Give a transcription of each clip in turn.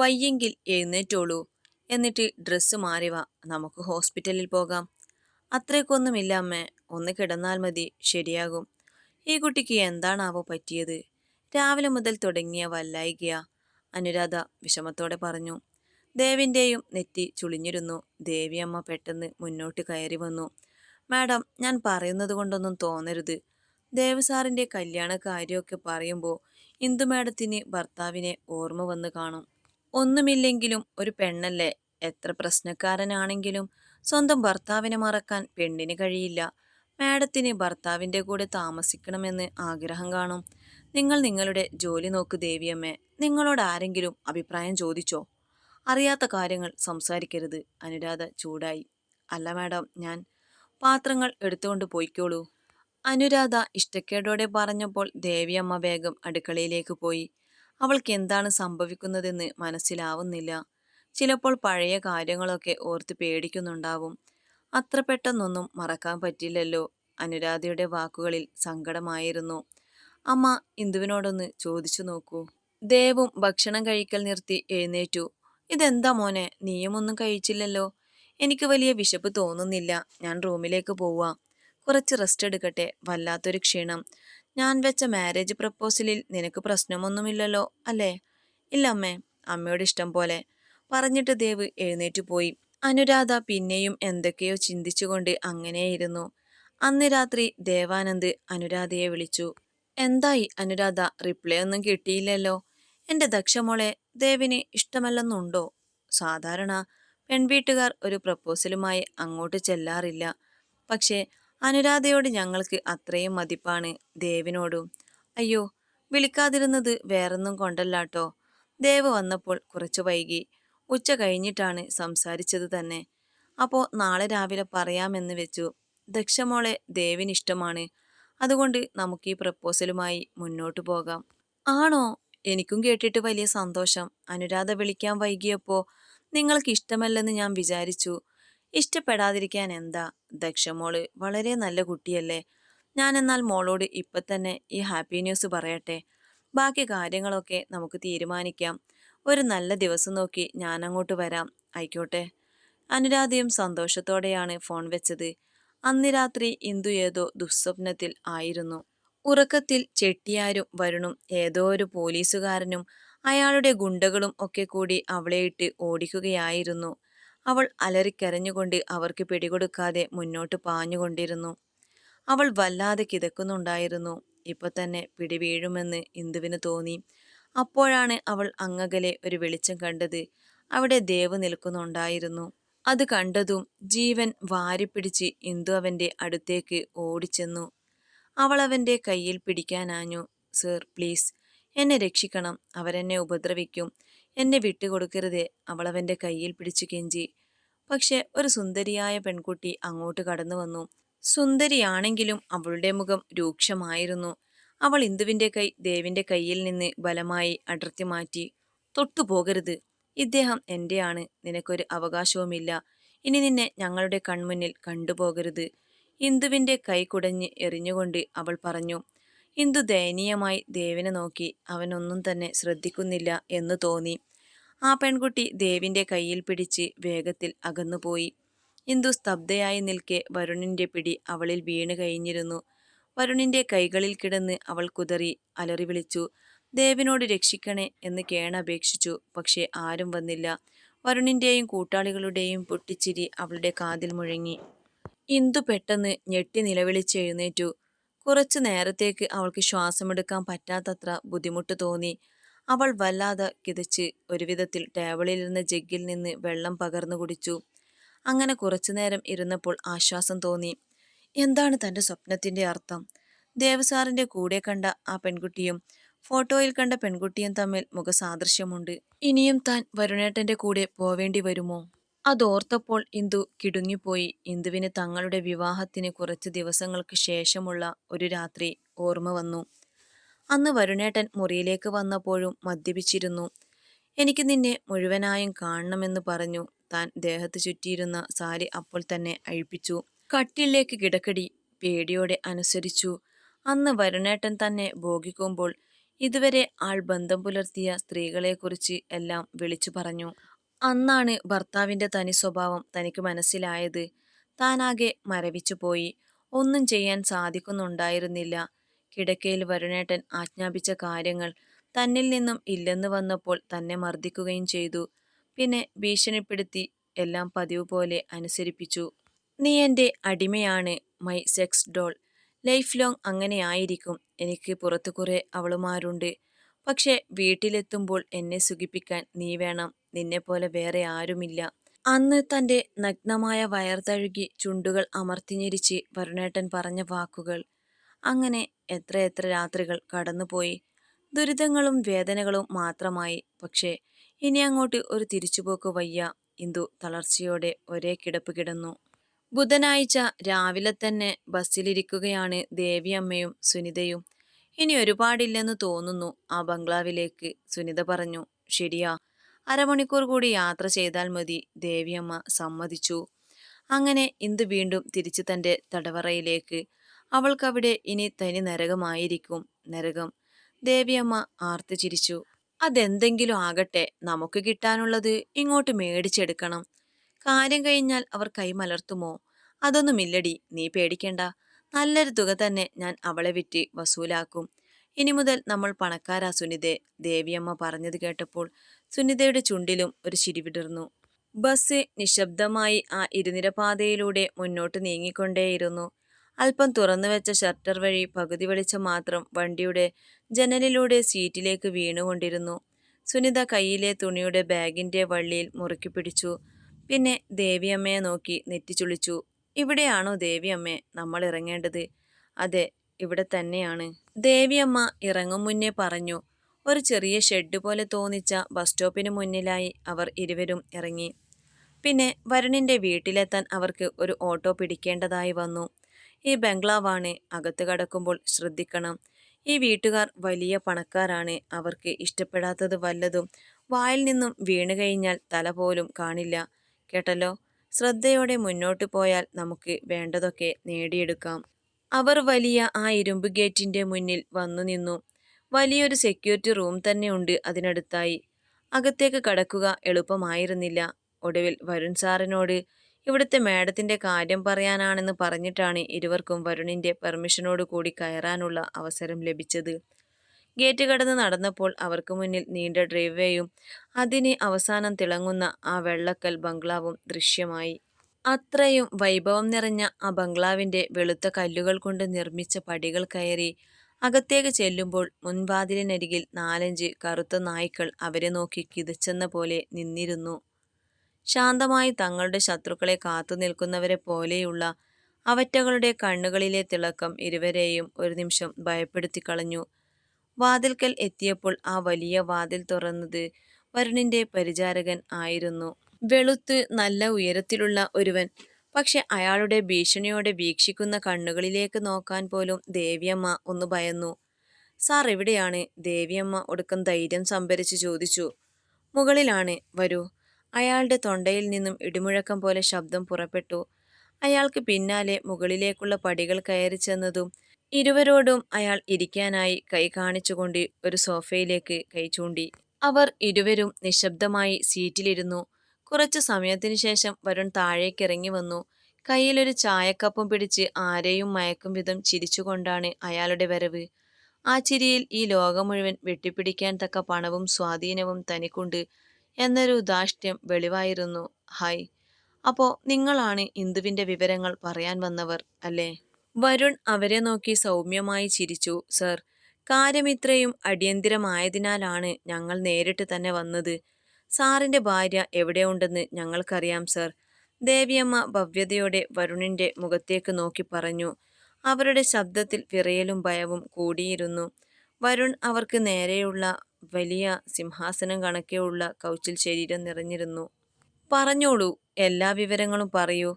വയ്യെങ്കിൽ എഴുന്നേറ്റോളൂ. എന്നിട്ട് ഡ്രസ്സ് മാറി വാ. നമുക്ക് ഹോസ്പിറ്റലിൽ പോകാം. അത്രയ്ക്കൊന്നുമില്ല അമ്മേ. ഒന്ന് കിടന്നാൽ മതി. ശരിയാകും. ഈ കുട്ടിക്ക് എന്താണാവോ പറ്റിയത്? രാവിലെ മുതൽ തുടങ്ങിയ വല്ലായികയ. അനുരാധ വിഷമത്തോടെ പറഞ്ഞു. ദേവിന്റെയും നെറ്റി ചുളിഞ്ഞിരുന്നു. ദേവിയമ്മ പെട്ടെന്ന് മുന്നോട്ട് കയറി വന്നു. മാഡം ഞാൻ പറയുന്നത് കൊണ്ടൊന്നും തോന്നരുത്. ദേവ് സാറിന്റെ കല്യാണ കാര്യമൊക്കെ പറയുമ്പോൾ ഇന്ദു മാഡത്തിന് ഭർത്താവിനെ ഓർമ്മ വന്ന് കാണും. ഒന്നുമില്ലെങ്കിലും ഒരു പെണ്ണല്ലേ? എത്ര പ്രശ്നക്കാരനാണെങ്കിലും സ്വന്തം ഭർത്താവിനെ മറക്കാൻ പെണ്ണിന് കഴിയില്ല. മാഡത്തിന് ഭർത്താവിന്റെ കൂടെ താമസിക്കണമെന്ന് ആഗ്രഹം കാണും. നിങ്ങൾ നിങ്ങളുടെ ജോലി നോക്ക് ദേവിയമ്മേ. നിങ്ങളോട് ആരെങ്കിലും അഭിപ്രായം ചോദിച്ചോ? അറിയാത്ത കാര്യങ്ങൾ സംസാരിക്കരുത്. അനുരാധ ചൂടായി. അല്ല മാഡം ഞാൻ പാത്രങ്ങൾ എടുത്തുകൊണ്ട് പോയിക്കോളൂ. അനുരാധ ഇഷ്ടക്കേടോടെ പറഞ്ഞപ്പോൾ ദേവിയമ്മ വേഗം അടുക്കളയിലേക്ക് പോയി. അവൾക്ക് എന്താണ് സംഭവിക്കുന്നതെന്ന് മനസ്സിലാവുന്നില്ല. ചിലപ്പോൾ പഴയ കാര്യങ്ങളൊക്കെ ഓർത്ത് പേടിക്കുന്നുണ്ടാവും. അത്ര പെട്ടെന്നൊന്നും മറക്കാൻ പറ്റില്ലല്ലോ. അനുരാധയുടെ വാക്കുകളിൽ സങ്കടമായിരുന്നു. അമ്മ ഇന്ദുവിനോടൊന്ന് ചോദിച്ചു നോക്കൂ. ദേവും ഭക്ഷണം കഴിക്കൽ നിർത്തി എഴുന്നേറ്റു. ഇതെന്താ മോനെ നീയുമൊന്നും കഴിച്ചില്ലല്ലോ? എനിക്ക് വലിയ വിശപ്പ് തോന്നുന്നില്ല. ഞാൻ റൂമിലേക്ക് പോവാ. കുറച്ച് റെസ്റ്റ് എടുക്കട്ടെ വല്ലാത്തൊരു ക്ഷീണം. ഞാൻ വെച്ച മാരേജ് പ്രപ്പോസലിൽ നിനക്ക് പ്രശ്നമൊന്നുമില്ലല്ലോ അല്ലേ? ഇല്ല അമ്മേ അമ്മയോട് ഇഷ്ടം പോലെ. പറഞ്ഞിട്ട് ദേവ് എഴുന്നേറ്റ് പോയി. അനുരാധ പിന്നെയും എന്തൊക്കെയോ ചിന്തിച്ചുകൊണ്ട് അങ്ങനെയിരുന്നു. അന്ന് രാത്രി ദേവാനന്ദ് അനുരാധയെ വിളിച്ചു. എന്തായി അനുരാധ റിപ്ലൈ ഒന്നും കിട്ടിയില്ലല്ലോ. എന്റെ ദക്ഷമോളെ ദേവിന് ഇഷ്ടമല്ലെന്നുണ്ടോ? സാധാരണ പെൺവീട്ടുകാർ ഒരു പ്രപ്പോസലുമായി അങ്ങോട്ട് ചെല്ലാറില്ല. പക്ഷേ അനുരാധയോട് ഞങ്ങൾക്ക് അത്രയും മതിപ്പാണ് ദേവിനോടും. അയ്യോ വിളിക്കാതിരുന്നത് വേറൊന്നും കൊണ്ടല്ലാട്ടോ. ദേവ് വന്നപ്പോൾ കുറച്ചു വൈകി. ഉച്ച കഴിഞ്ഞിട്ടാണ് സംസാരിച്ചത് തന്നെ. അപ്പോൾ നാളെ രാവിലെ പറയാമെന്ന് വെച്ചു. ദക്ഷമോളെ ദേവിനിഷ്ടമാണ്. അതുകൊണ്ട് നമുക്ക് ഈ പ്രപ്പോസലുമായി മുന്നോട്ട് പോകാം. ആണോ? എനിക്കും കേട്ടിട്ട് വലിയ സന്തോഷം. അനുരാധ വിളിക്കാൻ വൈകിയപ്പോൾ നിങ്ങൾക്ക് ഇഷ്ടമല്ലെന്ന് ഞാൻ വിചാരിച്ചു. ഇഷ്ടപ്പെടാതിരിക്കാൻ എന്താ? ദക്ഷമോൾ വളരെ നല്ല കുട്ടിയല്ലേ? ഞാൻ എന്നാൽ മോളോട് ഇപ്പൊ തന്നെ ഈ ഹാപ്പി ന്യൂസ് പറയട്ടെ. ബാക്കി കാര്യങ്ങളൊക്കെ നമുക്ക് തീരുമാനിക്കാം. ഒരു നല്ല ദിവസം നോക്കി ഞാൻ അങ്ങോട്ട് വരാം. ആയിക്കോട്ടെ. അനുരാധയും സന്തോഷത്തോടെയാണ് ഫോൺ വെച്ചത്. അന്ന് രാത്രി ഇന്ദു ഏതോ ദുസ്വപ്നത്തിൽ ആയിരുന്നു. ഉറക്കത്തിൽ ചെട്ടിയാരും വരുണും ഏതോ ഒരു പോലീസുകാരനും അയാളുടെ ഗുണ്ടകളും ഒക്കെ കൂടി അവളെ ഇട്ട് ഓടിക്കുകയായിരുന്നു. അവൾ അലറിക്കരഞ്ഞുകൊണ്ട് അവർക്ക് പിടികൊടുക്കാതെ മുന്നോട്ട് പാഞ്ഞുകൊണ്ടിരുന്നു. അവൾ വല്ലാതെ കിതക്കുന്നുണ്ടായിരുന്നു. ഇപ്പൊ തന്നെ പിടിവീഴുമെന്ന് ഇന്ദുവിന് തോന്നി. അപ്പോഴാണ് അവൾ അങ്ങകലെ ഒരു വെളിച്ചം കണ്ടത്. അവിടെ ദേവ് നിൽക്കുന്നുണ്ടായിരുന്നു. അത് കണ്ടതും ജീവൻ വാരിപ്പിടിച്ച് ഇന്ദു അവന്റെ അടുത്തേക്ക് ഓടിച്ചെന്നു. അവൾ അവന്റെ കയ്യിൽ പിടിക്കാനാഞ്ഞു സർ പ്ലീസ് എന്നെ രക്ഷിക്കണം. അവരെന്നെ ഉപദ്രവിക്കും. എന്നെ വിട്ടുകൊടുക്കരുതേ. അവളവന്റെ കയ്യിൽ പിടിച്ചു കെഞ്ചി. പക്ഷെ ഒരു സുന്ദരിയായ പെൺകുട്ടി അങ്ങോട്ട് കടന്നു വന്നു. സുന്ദരിയാണെങ്കിലും അവളുടെ മുഖം രൂക്ഷമായിരുന്നു. അവൾ ഇന്ദുവിന്റെ കൈ ദേവിന്റെ കയ്യിൽ നിന്ന് ബലമായി അടർത്തി മാറ്റി. തൊട്ടുപോകരുത് ഇദ്ദേഹം എന്റെയാണ് നിനക്കൊരു അവകാശവുമില്ല. ഇനി നിന്നെ ഞങ്ങളുടെ കൺമുന്നിൽ കണ്ടുപോകരുത്. ഇന്ദുവിന്റെ കൈ കുടഞ്ഞ് എറിഞ്ഞുകൊണ്ട് അവൾ പറഞ്ഞു. ഇന്ദു ദയനീയമായി ദേവിനെ നോക്കി അവനൊന്നും തന്നെ ശ്രദ്ധിക്കുന്നില്ല എന്ന് തോന്നി. ആ പെൺകുട്ടി ദേവിന്റെ കയ്യിൽ പിടിച്ച് വേഗത്തിൽ അകന്നുപോയി. ഇന്ദു സ്തബ്ധയായി നിൽക്കെ വരുണിന്റെ പിടി അവളിൽ വീണ് കഴിഞ്ഞിരുന്നു. വരുണിന്റെ കൈകളിൽ കിടന്ന് അവൾ കുതറി അലറി വിളിച്ചു ദേവിനോട് രക്ഷിക്കണേ എന്ന് കേണപേക്ഷിച്ചു പക്ഷേ ആരും വന്നില്ല. വരുണിന്റെയും കൂട്ടാളികളുടെയും പൊട്ടിച്ചിരി അവളുടെ കാതിൽ മുഴങ്ങി. ഇന്ദു പെട്ടെന്ന് ഞെട്ടി നിലവിളിച്ചെഴുന്നേറ്റു കുറച്ചു നേരത്തേക്ക് അവൾക്ക് ശ്വാസമെടുക്കാൻ പറ്റാത്തത്ര ബുദ്ധിമുട്ട് തോന്നി. അവൾ വല്ലാതെ കിതച്ച് ഒരുവിധത്തിൽ ടേബിളിലിരുന്ന ജഗ്ഗിൽ നിന്ന് വെള്ളം പകർന്നു കുടിച്ചു. അങ്ങനെ കുറച്ചുനേരം ഇരുന്നപ്പോൾ ആശ്വാസം തോന്നി. എന്താണ് തന്റെ സ്വപ്നത്തിന്റെ അർത്ഥം? ദേവസാറിന്റെ കൂടെ കണ്ട ആ പെൺകുട്ടിയും ഫോട്ടോയിൽ കണ്ട പെൺകുട്ടിയും തമ്മിൽ മുഖസാദൃശ്യമുണ്ട്. ഇനിയും താൻ വരുണേട്ടന്റെ കൂടെ പോവേണ്ടി വരുമോ? അതോർത്തപ്പോൾ ഇന്ദു കിടുങ്ങിപ്പോയി. ഇന്ദുവിന് തങ്ങളുടെ വിവാഹത്തിന് കുറച്ച് ദിവസങ്ങൾക്ക് ശേഷമുള്ള ഒരു രാത്രി ഓർമ്മ വന്നു. അന്ന് വരുണേട്ടൻ മുറിയിലേക്ക് വന്നപ്പോഴും മദ്യപിച്ചിരുന്നു. എനിക്ക് നിന്നെ മുഴുവനായും കാണണമെന്ന് പറഞ്ഞു. താൻ ദേഹത്ത് ചുറ്റിയിരുന്ന സാരി അപ്പോൾ തന്നെ അഴിപ്പിച്ചു. കട്ടിലേക്ക് കിടക്കടി പേടിയോടെ അനുസരിച്ചു. അന്ന് വരുണേട്ടൻ തന്നെ ഭോഗിക്കുമ്പോൾ ഇതുവരെ ആൾ ബന്ധം പുലർത്തിയ സ്ത്രീകളെക്കുറിച്ച് എല്ലാം വിളിച്ചു പറഞ്ഞു. അന്നാണ് ഭർത്താവിന്റെ തനി സ്വഭാവം തനിക്ക് മനസ്സിലായത്. താനാകെ മരവിച്ചു പോയി. ഒന്നും ചെയ്യാൻ സാധിക്കുന്നുണ്ടായിരുന്നില്ല. കിടക്കയിൽ വരുണേട്ടൻ ആജ്ഞാപിച്ച കാര്യങ്ങൾ തന്നിൽ നിന്നും ഇല്ലെന്ന് വന്നപ്പോൾ തന്നെ മർദ്ദിക്കുകയും ചെയ്തു. പിന്നെ ഭീഷണിപ്പെടുത്തി എല്ലാം പതിവ് പോലെ അനുസരിപ്പിച്ചു. നീ എന്റെ അടിമയാണ് my sex doll. Life long അങ്ങനെയായിരിക്കും എനിക്ക് പുറത്തു കുറേ അവളുമാരുണ്ട്. പക്ഷെ വീട്ടിലെത്തുമ്പോൾ എന്നെ സുഖിപ്പിക്കാൻ നീ വേണം. നിന്നെപ്പോലെ വേറെ ആരുമില്ല. അന്ന് തന്റെ നഗ്നമായ വയർ തഴുകി ചുണ്ടുകൾ അമർത്തിഞ്ഞിരിച്ച് വരുണേട്ടൻ പറഞ്ഞ വാക്കുകൾ. അങ്ങനെ എത്രയെത്ര രാത്രികൾ കടന്നുപോയി. ദുരിതങ്ങളും വേദനകളും മാത്രമായി. പക്ഷേ ഇനി അങ്ങോട്ട് ഒരു തിരിച്ചുപോക്ക് വയ്യ. ഇന്ദു തളർച്ചയോടെ ഒരേ കിടപ്പ് കിടന്നു. ബുധനാഴ്ച രാവിലെ തന്നെ ബസ്സിലിരിക്കുകയാണ് ദേവിയമ്മയും സുനിതയും. ഇനി ഒരുപാടില്ലെന്ന് തോന്നുന്നു ആ ബംഗ്ലാവിലേക്ക് സുനിത പറഞ്ഞു. ശരിയാ അരമണിക്കൂർ കൂടി യാത്ര ചെയ്താൽ മതി ദേവിയമ്മ സമ്മതിച്ചു. അങ്ങനെ ഇന്ദു വീണ്ടും തിരിച്ചു തന്റെ തടവറയിലേക്ക്. അവൾക്കവിടെ ഇനി തനി നരകമായിരിക്കും. നരകം. ദേവിയമ്മ ആർത്തു ചിരിച്ചു അതെന്തെങ്കിലും ആകട്ടെ നമുക്ക് കിട്ടാനുള്ളത് ഇങ്ങോട്ട് മേടിച്ചെടുക്കണം. കാര്യം കഴിഞ്ഞാൽ അവർ കൈമലർത്തുമോ? അതൊന്നുമില്ലടി നീ പേടിക്കണ്ട. നല്ലൊരു തുക തന്നെ ഞാൻ അവളെ വിറ്റി വസൂലാക്കും. ഇനി മുതൽ നമ്മൾ പണക്കാരാ സുനിതേ ദേവിയമ്മ പറഞ്ഞത് കേട്ടപ്പോൾ സുനിതയുടെ ചുണ്ടിലും ഒരു ചിരിവിടർന്നു ബസ് നിശബ്ദമായി ആ ഇരുനിരപാതയിലൂടെ മുന്നോട്ട് നീങ്ങിക്കൊണ്ടേയിരുന്നു. അല്പം തുറന്നുവെച്ച ഷർട്ടർ വഴി പകുതി വെളിച്ചം മാത്രം വണ്ടിയുടെ ജനലിലൂടെ സീറ്റിലേക്ക് വീണുകൊണ്ടിരുന്നു. സുനിത കയ്യിലെ തുണിയുടെ ബാഗിന്റെ വള്ളിയിൽ മുറുക്കി പിടിച്ചു. പിന്നെ ദേവിയമ്മയെ നോക്കി നെറ്റിച്ചുളിച്ചു ഇവിടെയാണോ ദേവിയമ്മേ നമ്മൾ ഇറങ്ങേണ്ടത്? അതെ ഇവിടെ തന്നെയാണ്. ദേവിയമ്മ ഇറങ്ങും മുന്നേ പറഞ്ഞു ഒരു ചെറിയ ഷെഡ് പോലെ തോന്നിച്ച ബസ് സ്റ്റോപ്പിന് മുന്നിലായി അവർ ഇരുവരും ഇറങ്ങി. പിന്നെ വരുണിന്റെ വീട്ടിലെത്താൻ അവർക്ക് ഒരു ഓട്ടോ പിടിക്കേണ്ടതായി വന്നു. ഈ ബംഗ്ലാവാണ് അകത്ത് കടക്കുമ്പോൾ ശ്രദ്ധിക്കണം. ഈ വീട്ടുകാർ വലിയ പണക്കാരാണ് അവർക്ക് ഇഷ്ടപ്പെടാത്തത് വല്ലതും വായിൽ നിന്നും വീണു കഴിഞ്ഞാൽ തല പോലും കാണില്ല. കേട്ടല്ലോ? ശ്രദ്ധയോടെ മുന്നോട്ട് പോയാൽ നമുക്ക് വേണ്ടതൊക്കെ നേടിയെടുക്കാം. അവർ വലിയ ആ ഇരുമ്പ് ഗേറ്റിന്റെ മുന്നിൽ വന്നു നിന്നു. വലിയൊരു സെക്യൂരിറ്റി റൂം തന്നെ ഉണ്ട് അതിനടുത്തായി. അകത്തേക്ക് കടക്കുക എളുപ്പമായിരുന്നില്ല. ഒടുവിൽ വരുൺ സാറിനോട് ഇവിടുത്തെ മാഡത്തിന്റെ കാര്യം പറയാനാണെന്ന് പറഞ്ഞിട്ടാണ് ഇരുവർക്കും വരുണിന്റെ പെർമിഷനോട് കൂടി കയറാനുള്ള അവസരം ലഭിച്ചത്. ഗേറ്റ് കടന്ന് നടന്നപ്പോൾ അവർക്ക് മുന്നിൽ നീണ്ട ഡ്രൈവേയും അതിന് അവസാനം തിളങ്ങുന്ന ആ വെള്ളക്കൽ ബംഗ്ലാവും ദൃശ്യമായി. അത്രയും വൈഭവം നിറഞ്ഞ ആ ബംഗ്ലാവിന്റെ വെളുത്ത കല്ലുകൾ കൊണ്ട് നിർമ്മിച്ച പടികൾ കയറി അകത്തേക്ക് ചെല്ലുമ്പോൾ മുൻവാതിലിനരികിൽ നാലഞ്ച് കറുത്ത നായ്ക്കൾ അവരെ നോക്കി കിതച്ചെന്ന പോലെ നിന്നിരുന്നു. ശാന്തമായി തങ്ങളുടെ ശത്രുക്കളെ കാത്തു നിൽക്കുന്നവരെ പോലെയുള്ള അവറ്റകളുടെ കണ്ണുകളിലെ തിളക്കം ഇരുവരെയും ഒരു നിമിഷം ഭയപ്പെടുത്തി കളഞ്ഞു വാതിൽക്കൽ എത്തിയപ്പോൾ ആ വലിയ വാതിൽ തുറന്നത് വരുണിന്റെ പരിചാരകൻ ആയിരുന്നു. വെളുത്ത് നല്ല ഉയരത്തിലുള്ള ഒരുവൻ. പക്ഷെ അയാളുടെ ഭീഷണിയോടെ വീക്ഷിക്കുന്ന കണ്ണുകളിലേക്ക് നോക്കാൻ പോലും ദേവിയമ്മ ഒന്ന് ഭയന്നു. സാർ എവിടെയാണ്? ദേവിയമ്മ ഒടുക്കം ധൈര്യം സംഭരിച്ച് ചോദിച്ചു. മുകളിലാണ് വരൂ. അയാളുടെ തൊണ്ടയിൽ നിന്നും ഇടിമുഴക്കം പോലെ ശബ്ദം പുറപ്പെട്ടു. അയാൾക്ക് പിന്നാലെ മുകളിലേക്കുള്ള പടികൾ കയറി ചെന്നതും ഇരുവരോടും അയാൾ ഇരിക്കാനായി കൈ കാണിച്ചുകൊണ്ട് ഒരു സോഫയിലേക്ക് കൈ ചൂണ്ടി. അവർ ഇരുവരും നിശബ്ദമായി സീറ്റിലിരുന്നു. കുറച്ചു സമയത്തിനു ശേഷം വരുൺ താഴേക്കിറങ്ങി വന്നു. കയ്യിലൊരു ചായക്കപ്പും പിടിച്ച് ആരെയും മയക്കും വിധം ചിരിച്ചുകൊണ്ടാണ് അയാളുടെ വരവ്. ആ ചിരിയിൽ ഈ ലോകം മുഴുവൻ വെട്ടിപ്പിടിക്കാൻ തക്ക പണവും സ്വാധീനവും തനിക്കുണ്ട് എന്നൊരു ദാഷ്ട്യം വെളിവായിരുന്നു. ഹായ് അപ്പോ നിങ്ങളാണ് ഇന്ദുവിന്റെ വിവരങ്ങൾ പറയാൻ വന്നവർ അല്ലേ? വരുൺ അവരെ നോക്കി സൗമ്യമായി ചിരിച്ചു സർ കാര്യമിത്രയും അടിയന്തിരമായതിനാലാണ് ഞങ്ങൾ നേരിട്ട് തന്നെ വന്നത്. സാറിന്റെ ഭാര്യ എവിടെയുണ്ടെന്ന് ഞങ്ങൾക്കറിയാം സർ. ദേവിയമ്മ ഭവ്യതയോടെ വരുണിന്റെ മുഖത്തേക്ക് നോക്കി പറഞ്ഞു. അവരുടെ ശബ്ദത്തിൽ വിറയലും ഭയവും കൂടിയിരുന്നു. വരുൺ അവർക്ക് നേരെയുള്ള വലിയ സിംഹാസനം കണക്കെയുള്ള കൗച്ചിൽ ശരീരം നിറഞ്ഞിരുന്നു. പറഞ്ഞോളൂ എല്ലാ വിവരങ്ങളും പറയൂ.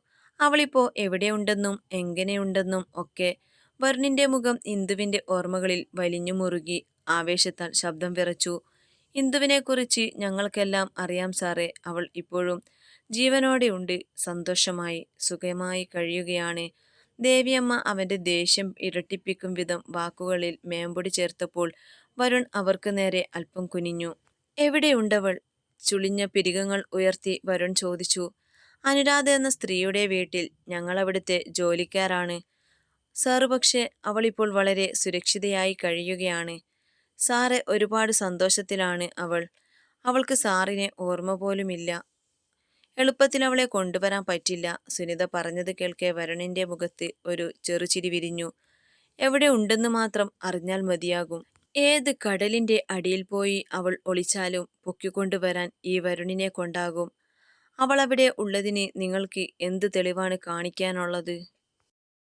അവളിപ്പോ എവിടെയുണ്ടെന്നും എങ്ങനെയുണ്ടെന്നും ഒക്കെ വരുണിന്റെ മുഖം ഇന്ദുവിന്റെ ഓർമ്മകളിൽ വലിഞ്ഞു മുറുകി ആവേശത്താൽ ശബ്ദം വിറച്ചു. ഇന്ദുവിനെക്കുറിച്ച് ഞങ്ങൾക്കെല്ലാം അറിയാം സാറേ അവൾ ഇപ്പോഴും ജീവനോടെയുണ്ട് സന്തോഷമായി സുഖമായി കഴിയുകയാണ്. ദേവിയമ്മ അവന്റെ ദേഷ്യം ഇരട്ടിപ്പിക്കും വിധം വാക്കുകളിൽ മേമ്പൊടി ചേർത്തപ്പോൾ വരുൺ അവർക്ക് നേരെ അല്പം കുനിഞ്ഞു. എവിടെയുണ്ടവൾ? ചുളിഞ്ഞ പിരികങ്ങൾ ഉയർത്തി വരുൺ ചോദിച്ചു. അനുരാധ എന്ന സ്ത്രീയുടെ വീട്ടിൽ ഞങ്ങളവിടുത്തെ ജോലിക്കാരാണ്. സാറ് പക്ഷേ അവളിപ്പോൾ വളരെ സുരക്ഷിതയായി കഴിയുകയാണ്. സാറെ ഒരുപാട് സന്തോഷത്തിലാണ് അവൾ. അവൾക്ക് സാറിനെ ഓർമ്മ പോലുമില്ല. എളുപ്പത്തിൽ അവളെ കൊണ്ടുവരാൻ പറ്റില്ല. സുനിത പറഞ്ഞത് കേൾക്കെ വരുണിന്റെ മുഖത്ത് ഒരു ചെറുചിരി വിരിഞ്ഞു. എവിടെ ഉണ്ടെന്ന് മാത്രം അറിഞ്ഞാൽ മതിയാകും. ഏത് കടലിന്റെ അടിയിൽ പോയി അവൾ ഒളിച്ചാലും പൊക്കിക്കൊണ്ടുവരാൻ ഈ വരുണിനെ കൊണ്ടാകും. ഉള്ളതിനെ ഉള്ളതിന് നിങ്ങൾക്ക് എന്ത് തെളിവാണ് കാണിക്കാനുള്ളത്?